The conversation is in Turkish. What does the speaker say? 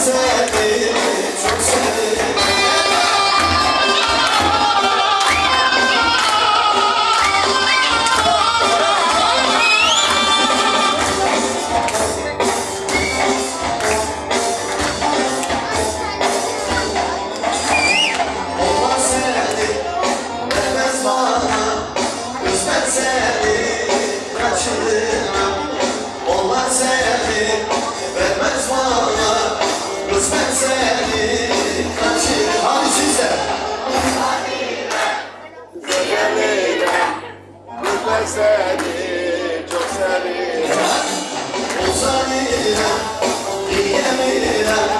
said Ben seni çok seviyorum. Seni diyemiyorum.